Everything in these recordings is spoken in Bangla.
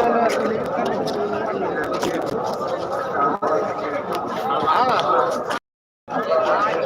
Gracias.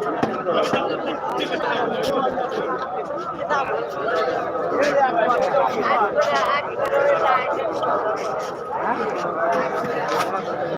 Thank you.